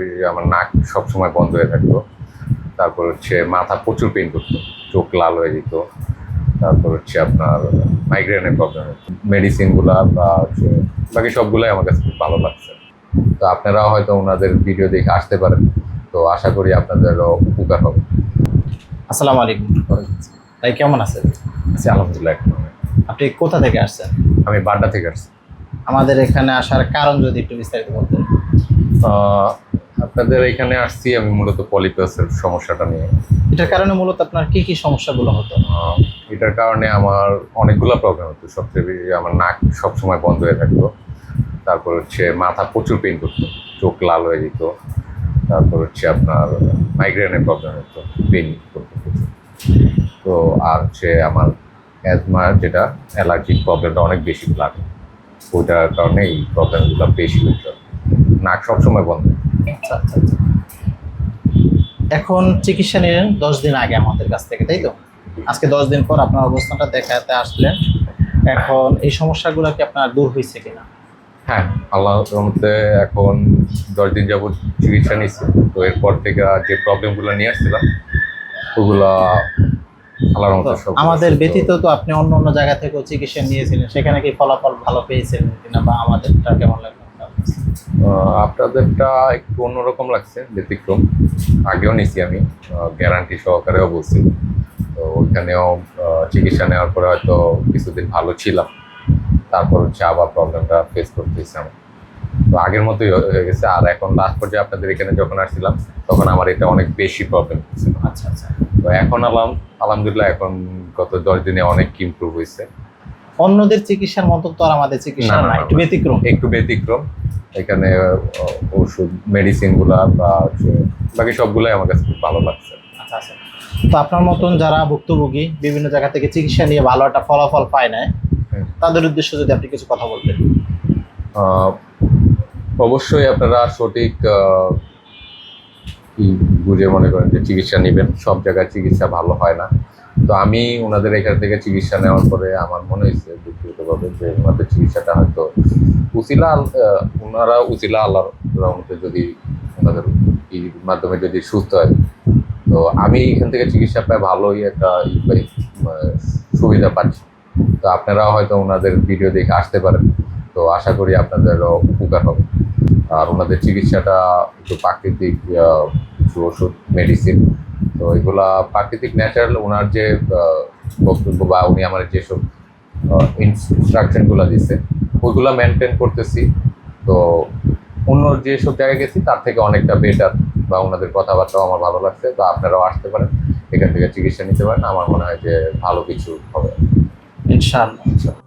বেশি আমার নাক সবসময় বন্ধ হয়ে থাকতো। তারপর হচ্ছে মাথা প্রচুর পেন করতো চোখ লাল হয়ে যেত। তারপর হচ্ছে আপনার মাইগ্রেনের প্রবলেম মেডিসিনগুলা বা হচ্ছে বাকি সবগুলাই আমার কাছে খুব ভালো লাগছে। তো আপনারাও হয়তো ওনাদের ভিডিও দেখে আসতে পারেন। তো আশা করি আপনাদেরও উপকার হবে। আসসালামু আলাইকুম। ভাই কেমন আছেন? আচ্ছা আলহামদুলিল্লাহ একদম। আপনি কোথা থেকে আসছেন? আমি বাড্ডা থেকে আসছি। আমাদের এখানে আসার কারণ যদি একটু বিস্তারিত বলতেন। আপনাদের এখানে আসছি আমি মূলত পলিপাসের সমস্যাটা নিয়ে। এটার কারণে মূলত আপনার কি কি সমস্যাগুলো হতো? এটার কারণে আমার অনেকগুলো প্রবলেম হতো। সবচেয়ে বেশি আমার নাক সবসময় বন্ধ হয়ে থাকতো। তারপর হচ্ছে মাথা প্রচুর পেন করতো। চোখ লাল হয়ে যেত। তারপর হচ্ছে আপনার মাইগ্রেনের প্রবলেম হতো। পেন করতো তো আর হচ্ছে আমার অ্যাজমা যেটা অ্যালার্জিক প্রবলেমটা অনেক বেশি লাগে। ওইটার কারণে এই প্রবলেমগুলো বেশি হতো নাক সবসময় বন্ধ আচ্ছা আচ্ছা আচ্ছা। এখন চিকিৎসা নিলেন দশ দিন আগে আমাদের কাছ থেকে তাই তো? আজকে দশ দিন পর আপনার অবস্থানটা দেখাতে আসলেন। এখন এই সমস্যাগুলো কি আপনার দূর হয়েছে কিনা? হ্যাঁ আল্লাহ রহমতে এখন দশ দিন যাবত চিকিৎসা নিচ্ছি তো এরপর থেকে যে প্রবলেমগুলো নিয়ে আসছিলাম ওগুলা আল্লাহ রহমতে সব আমাদের ব্যতীত তো আপনি অন্য অন্য জায়গা থেকেও চিকিৎসা নিয়েছিলেন সেখানে কি ফলাফল ভালো পেয়েছেন কিনা বা আমাদেরটা কেমন লাগল আপনাদেরটা একটু অন্যরকম লাগছে ব্যতিক্রম। আগেও নিছি আমি গ্যারান্টি সহকারেও বলছি। তো ওইখানেও চিকিৎসা নেওয়ার পরে হয়তো কিছুদিন ভালো ছিলাম। তারপর হচ্ছে আবার প্রবলেমটা ফেস করতেছি আমি তো আগের মতোই হয়ে গেছে। আর এখন লাস্ট পর্যায়ে আপনাদের এখানে যখন আসছিলাম তখন আমার এটা অনেক বেশি প্রবলেম হচ্ছিল আচ্ছা আচ্ছা। তো এখন আলাম আলহামদুলিল্লাহ এখন গত দশ দিনে অনেক ইমপ্রুভ হয়েছে। অন্যদের চিকিৎসার মতো তো আর আমাদের চিকিৎসা না, একটু। ব্যতিক্রম। একটু ব্যতিক্রম। এখানে ওষুধ মেডিসিনগুলা বা বাকি সবগুলাই আমার কাছে খুব ভালো লাগছে। আচ্ছা আচ্ছা। তো আপনার মতন যারা ভুক্তভোগী বিভিন্ন জায়গা থেকে চিকিৎসা নিয়ে ভালো একটা ফলাফল পায় না তাদের উদ্দেশ্যে যদি আপনি কিছু কথা বলতেন। অবশ্যই আপনারা সঠিক কি বুঝে মনে করেন যে চিকিৎসা নেবেন সব জায়গায় চিকিৎসা ভালো হয় না। তো আমি ওনাদের এখান থেকে চিকিৎসা নেওয়ার পরে আমার মনে হয়েছে ব্যক্তিগতভাবে যে ওনাদের চিকিৎসাটা হয়তো উচিলা ওনারা উচিলা আল্লাহর রহমতে যদি ওনাদের মাধ্যমে যদি সুস্থ হয়। তো আমি এখান থেকে চিকিৎসা পাই ভালোই একটা সুবিধা পাচ্ছি। তো আপনারাও হয়তো ওনাদের ভিডিও দেখে আসতে পারেন। তো আশা করি আপনাদেরও উপকার হবে। আর ওনাদের চিকিৎসাটা একটু প্রাকৃতিক ওষুধ, মেডিসিন তো এগুলা প্রাকৃতিক ন্যাচারাল ওনার যে বক্তব্য বা উনি আমার যেসব ইনস্ট্রাকশনগুলো দিচ্ছে ওইগুলো মেনটেন করতেছি। তো অন্য যেসব জায়গায় গেছি, তার থেকে অনেকটা বেটার বা ওনাদের কথাবার্তাও আমার ভালো লাগছে। তো আপনারাও আসতে পারেন, এখান থেকে চিকিৎসা নিতে পারেন। আমার মনে হয় যে ভালো কিছু হবে। ইনশাআল্লাহ।